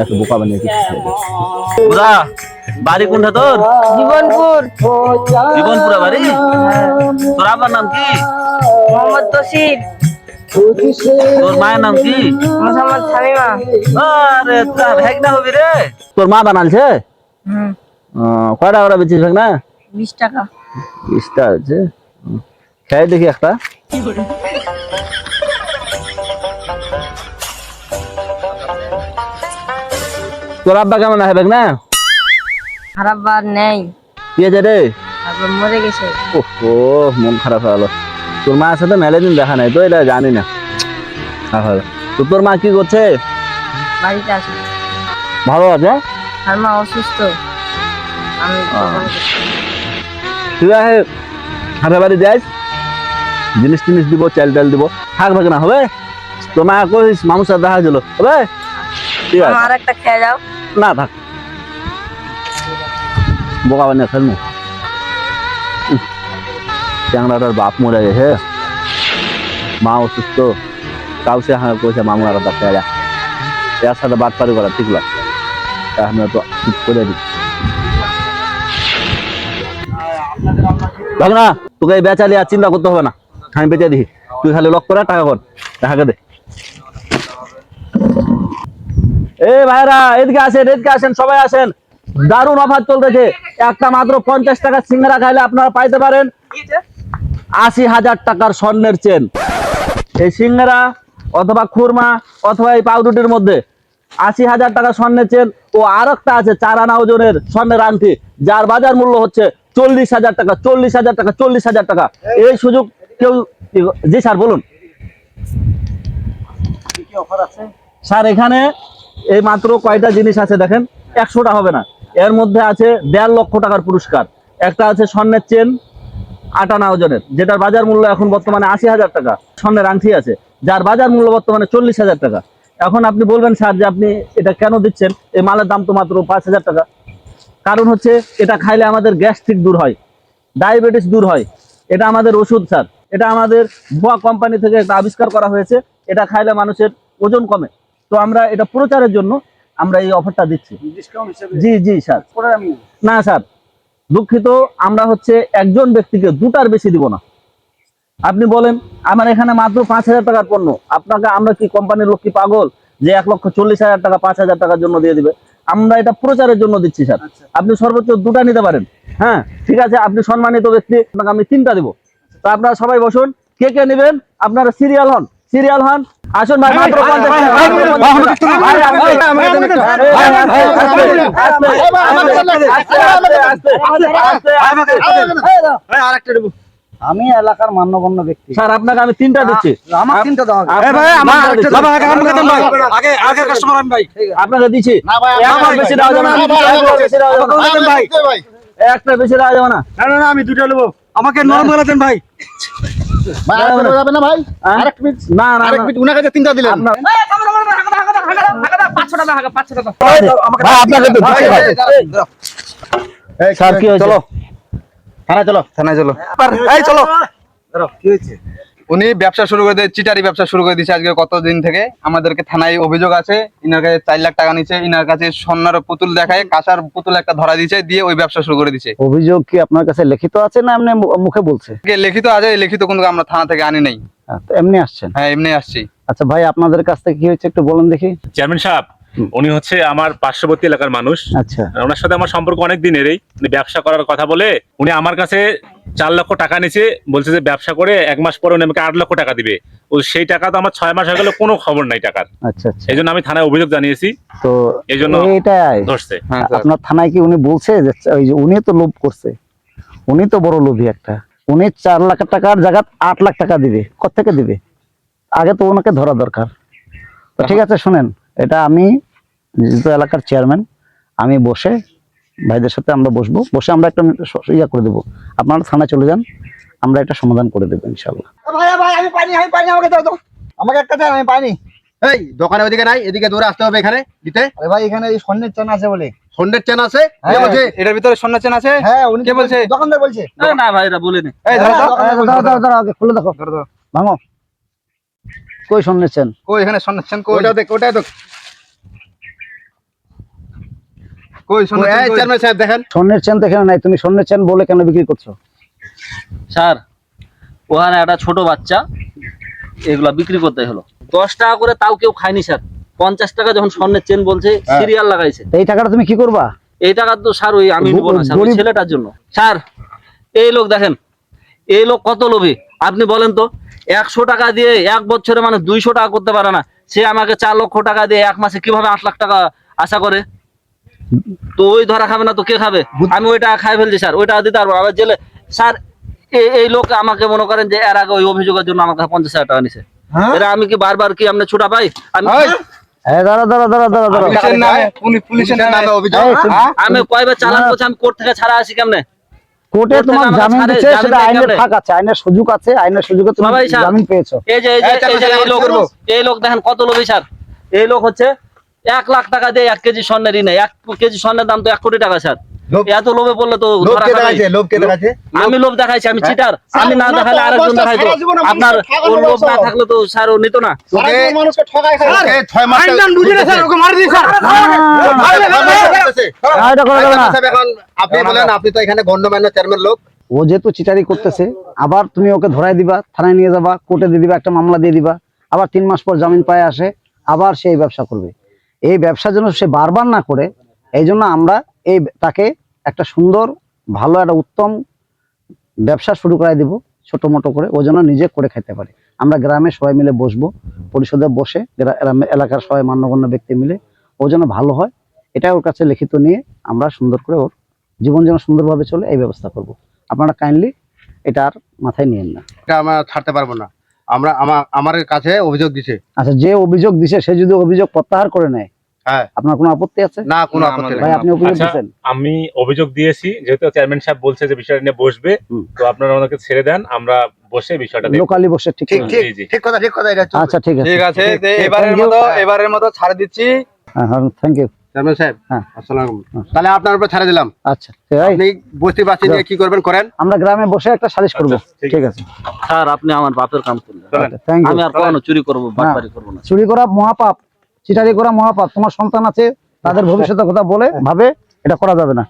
এত বোকা বানিয়ে। পুরা বাড়ি কোনটা তোর? জীবনপুর। জীবনপুরা বাড়ি? তোর আব্বার নাম কি? মোহাম্মদ তসির। তোর মায়ের নাম কি? মোহাম্মদ শামিমা। আরে তোর হেগনা হবি রে। তোর মা বানালছে? হুম। কয়টা ওরা বেচিস হেগনা বিশ টাকা। বিশটা আছে। হুম। খেয়ে দেখি একটা। তোর আব্বা কেমন আছে না? খারাপ বার নেই। কি আছে রে? তারপর মরে গেছে। ও মন খারাপ গেলো। তোর মায়ের সাথে মেলে দিন দেখা নাই তো এটা জানি না। গেলো। তো তোর মা কি করছে? বাড়িতে আসি ভালো আছে? আর মা অসুস্থ। আমি। ঠিক আছে হাতে বাড়ি যাই জিনিস টিনিস দিব চাল টাল দিব। থাকবে না হবে? তোর মা কইস মামুর সাথে দেখা ছিল হবে? ঠিক আছে। আমার একটা খেয়ে যাও। না থাক। বোকা বানিয়ে ফেলমু চ্যাংড়াটার বাপ মরে গেছে। মা অসুস্থ। কাউসে হ্যাঁ কইছে মামু আর দেখা যা এর সাথে বাদ পারি করা ঠিক লাগে আমি তো ঠিক করে দিই দেখ না, তোকে এই বেচালি আর চিন্তা করতে হবে না। আমি বেচে দিই। তুই খালি লক করে টাকা কর টাকা দে। এ ভাইরা এদিকে আসেন এদিকে আসেন সবাই আসেন। দারুণ অফার চলতেছে। একটা মাত্র পঞ্চাশ টাকা সিঙ্গারা খাইলে আপনারা পাইতে পারেন। আশি হাজার টাকার স্বর্ণের চেন। এই সিঙ্গারা অথবা খুরমা অথবা এই পাউরুটির মধ্যে আশি হাজার টাকা স্বর্ণের চেন ও আর একটা আছে চার আনা ওজনের স্বর্ণের আংটি যার বাজার মূল্য হচ্ছে চল্লিশ হাজার টাকা চল্লিশ হাজার টাকা চল্লিশ হাজার টাকা। এই সুযোগ কেউ জি স্যার বলুন। স্যার এখানে এই মাত্র কয়টা জিনিস আছে দেখেন? একশোটা হবে না। এর মধ্যে আছে দেড় লক্ষ টাকার পুরস্কার। একটা আছে স্বর্ণের চেন আটানা ওজনের যেটার বাজার মূল্য এখন বর্তমানে আশি হাজার টাকা। স্বর্ণের আংটি আছে, যার বাজার মূল্য বর্তমানে চল্লিশ হাজার টাকা। এখন আপনি বলবেন, স্যার, যে আপনি এটা কেন দিচ্ছেন? এই মালের দাম তো মাত্র পাঁচ হাজার টাকা। কারণ হচ্ছে, এটা খাইলে আমাদের গ্যাস্ট্রিক দূর হয়, ডায়াবেটিস দূর হয়। এটা আমাদের ওষুধ, স্যার। এটা আমাদের ভুয়া কোম্পানি থেকে একটা আবিষ্কার করা হয়েছে। এটা খাইলে মানুষের ওজন কমে। তো আমরা এটা প্রচারের জন্য আমরা এই অফারটা দিচ্ছি। জি জি স্যার। না স্যার। দুঃখিত আমরা হচ্ছে একজন ব্যক্তিকে দুটার বেশি দিব না। আপনি বলেন আমার এখানে মাত্র পাঁচ হাজার টাকার পণ্য। আপনাকে আমরা কি কোম্পানির লোক কি পাগল যে এক লক্ষ চল্লিশ হাজার টাকা পাঁচ হাজার টাকার জন্য দিয়ে দিবে? আমরা এটা প্রচারের জন্য দিচ্ছি স্যার। আপনি সর্বোচ্চ দুটা নিতে পারেন। হ্যাঁ ঠিক আছে আপনি সম্মানিত ব্যক্তি আপনাকে আমি তিনটা দিব। তো আপনারা সবাই বসুন কে কে নেবেন? আপনারা সিরিয়াল হন। সিরিয়াল হন আসুন ভাই মাত্র পঞ্চাশ টাকা, মাত্র পঞ্চাশ টাকা। ভাই, আসতে, আসতে, আসতে, আসতে, আসতে, আসতে। আমি এলাকার মান্যগণ্য ব্যক্তি স্যার আপনাকে আমি তিনটা দিচ্ছি আমার তিনটা দাও আপনাকে দিচ্ছি একটা বেশি দেওয়া যাবে না একটা বেশি দেওয়া যাবে না। একটা বেশি দেওয়া যাবে না আমি দুটো নেব আমাকে নরম বলাতেন ভাই ভাই আর যাবে না ভাই? হ্যাঁ? আরেক মিনিট। না না আরেক মিনিট উনার কাছে তিনটা দিলেন। আপনার- পাঁচশো টাকা পাঁচশো টাকা। ভাই, আপনাকে তো দিচ্ছি ভাই। এই, স্যার কি হয়েছে? চলো। থানায় চলো। থানায় চলো। এই চলো। কি হয়েছে? উনি ব্যবসা শুরু করে দিয়ে চিটারি ব্যবসা শুরু করে দিয়েছে আজকে কতদিন থেকে? আমাদেরকে থানায় অভিযোগ আছে ইনার কাছে চার লাখ টাকা নিচ্ছে ইনার কাছে স্বর্ণের পুতুল দেখায় কাঁসার পুতুল একটা ধরা দিয়েছে দিয়ে ওই ব্যবসা শুরু করে দিচ্ছে অভিযোগ কি আপনার কাছে লিখিত আছে না এমনি মুখে বলছে? লিখিত আছে লিখিত কিন্তু আমরা থানা থেকে আনি নাই। হ্যাঁ, এমনি আসছেন? হ্যাঁ এমনি আসছি। আচ্ছা ভাই আপনাদের কাছ থেকে কি হয়েছে একটু বলুন দেখি। চেয়ারম্যান সাহেব। উনি হচ্ছে আমার পার্শ্ববর্তী এলাকার মানুষ। আচ্ছা। ওনার সাথে আমার সম্পর্ক অনেক দিনেরই উনি ব্যবসা করার কথা বলে উনি আমার কাছে চার লক্ষ টাকা নিয়েছে বলছে যে ব্যবসা করে এক মাস পরে উনি আমাকে আট লক্ষ টাকা দিবে। ও সেই টাকা তো আমার ছয় মাস হয়ে গেল কোনো খবর নাই টাকার। আচ্ছা আচ্ছা। এই জন্য আমি থানায় অভিযোগ জানিয়েছি। তো এই জন্য ধরছে। হ্যাঁ আপনার থানায় কি উনি বলছে যে ওই যে উনি তো লোভ করছে? উনি তো বড় লোভী একটা। উনি চার লাখ টাকার জায়গা আট লাখ টাকা দিবে। থেকে দিবে? আগে তো ওনাকে ধরা দরকার। ঠিক আছে শুনেন। এটা আমি যেহেতু এলাকার চেয়ারম্যান আমি বসে ভাইদের সাথে আমরা বসবো। বসে আমরা একটা ইয়া করে দেবো। আপনারা থানায় চলে যান আমরা একটা সমাধান করে দেবো ইনশাল্লাহ ভাই ভাই আমি পাইনি আমি পাইনি আমাকে দাও আমাকে একটা দেন আমি পাইনি। এই দোকানে ওইদিকে নাই এদিকে দৌড়ে আসতে হবে এখানে দিতে। আরে ভাই এখানে এই স্বর্ণের চেন আছে বলে। স্বর্ণের চেন আছে? কে হ্যাঁ, বলছে? এটার ভিতরে চেন আছে? হ্যাঁ উনি কে বলছে? দোকানদার বলছে। না ভাই এটা বলিনি। এই ধরো তো। হ্যাঁ, খুলে দেখো। ভাঙো। কই শুনেছেন কই এখানে চেন? কই? ওটা দেখ ওটা দেখ। কই শোনো এই চেয়ারম্যান সাহেব দেখেন। তো এখানে নাই তুমি চেন বলে কেন বিক্রি করছ? স্যার ওখানে একটা ছোট বাচ্চা এগুলা বিক্রি করতে হলো। দশ টাকা করে তাও কেউ খায়নি স্যার। পঞ্চাশ টাকা যখন স্বর্ণের চেন বলছে হ্যাঁ। সিরিয়াল লাগাইছে। এই টাকাটা তুমি কি করবা? এই টাকা তো স্যার ওই আমি নিবো না স্যার ওই ছেলেটার জন্য। স্যার এই লোক দেখেন এই লোক কত লোভী? আপনি বলেন তো একশো টাকা দিয়ে এক বছরে মানে দুইশো টাকা করতে পারে না। সে আমাকে চার লক্ষ টাকা দিয়ে এক মাসে কীভাবে আট লাখ টাকা আশা করে? তো ওই ধরা খাবে না তো কে খাবে? আমি ওই টাকা খাই ফেলছি স্যার ওই টাকা দিতে পারব আবার জেলে স্যার এই এই লোক আমাকে মনে করেন যে এর আগে ওই অভিযোগের জন্য আমাকে পঞ্চাশ হাজার টাকা নিছে। এরা আমি কি বারবার কি আপনি ছুটা পাই? আমি এই, হ্যাঁ হ্যাঁ? আমি কয়বার চালান করছি আমি কোর্ট থেকে ছাড়া আসি কেমনে? কোর্টে তোমার জামিন দিচ্ছে সেটা আইনের ফাঁক আছে আইনের সুযোগ আছে আইনের সুযোগে তুমি জামিন পেয়েছ। এই যে এই যে এই যে এই লোক এই লোক দেখেন কত লোভী স্যার এই লোক হচ্ছে এক লাখ টাকা দিয়ে এক কেজি স্বর্ণের ঋণে এক কেজি স্বর্ণের দাম তো এক কোটি টাকা স্যার এত লোভে পড়লে তো আমি লোভ দেখাইছি আমি চিটার আমি না দেখালে আরেকজন দেখাইতো। আপনার লোভ না থাকলে তো স্যার ও নিত না। তোকে মানুষকে ঠকায় ওকে ছয় মাস না, এটা করা যাবে না এখন আপনি বলেন আপনি তো এখানে গণ্যমান্য চেয়ারম্যান লোক। ও যেহেতু চিটারি করতেছে আবার তুমি ওকে ধরাই দিবা থানায় নিয়ে যাবা কোর্টে দিয়ে দিবা একটা মামলা দিয়ে দিবা আবার তিন মাস পর জামিন পায়ে আসে আবার সে এই ব্যবসা করবে। এই ব্যবসা যেন সে বারবার না করে এই জন্য আমরা এই তাকে একটা সুন্দর ভালো একটা উত্তম ব্যবসা শুরু করাই দিব ছোট মোটো করে। ও যেন নিজে করে খেতে পারে। আমরা গ্রামে সবাই মিলে বসবো পরিষদে বসে এলাকার সবাই মান্যগণ্য ব্যক্তি মিলে ও যেন ভালো হয়। এটা ওর কাছে লিখিত নিয়ে আমরা সুন্দর করে ওর জীবন যেন সুন্দরভাবে চলে এই ব্যবস্থা করব। আপনারা কাইন্ডলি এটা আর মাথায় নিয়েন না। এটা আমরা ছাড়তে পারব না। আমরা আমার আমার কাছে অভিযোগ দিছে। আচ্ছা যে অভিযোগ দিছে সে যদি অভিযোগ প্রত্যাহার করে নেয় আপনার কোনো আপত্তি আছে? না কোনো আপত্তি ভাই আপনি অভিযোগ আচ্ছা, আমি অভিযোগ দিয়েছি যেহেতু চেয়ারম্যান সাহেব বলছে যে বিষয়টা নিয়ে বসবে তো আপনারা ছেড়ে দেন আমরা বসে বিষয়টা লোকালি বসে ঠিক ঠিক ঠিক জি, জি। ঠিক কথা ঠিক কথা এটা আচ্ছা ঠিক আছে। ঠিক এবারের মতো এবারের মতো ছাড় দিচ্ছি। হ্যাঁ হ্যাঁ থ্যাংক ইউ চেয়ারম্যান সাহেব হ্যাঁ। আসসালামু আলাইকুম। তাহলে আপনার উপর ছাড়ে দিলাম। আচ্ছা ঠিক আছে। আপনি বস্তি বাসি নিয়ে কি করবেন করেন। আমরা গ্রামে বসে একটা সালিশ করব। আচ্ছা, ঠিক আছে। স্যার আপনি আমার বাপের কাম করলেন। আমি আর চুরি করব বাটপারি করব না। চুরি করা মহাপাপ। চিটারি করা মহাপাপ। তোমার সন্তান আছে তাদের ভবিষ্যতের কথা বলে ভাবে এটা করা যাবে না।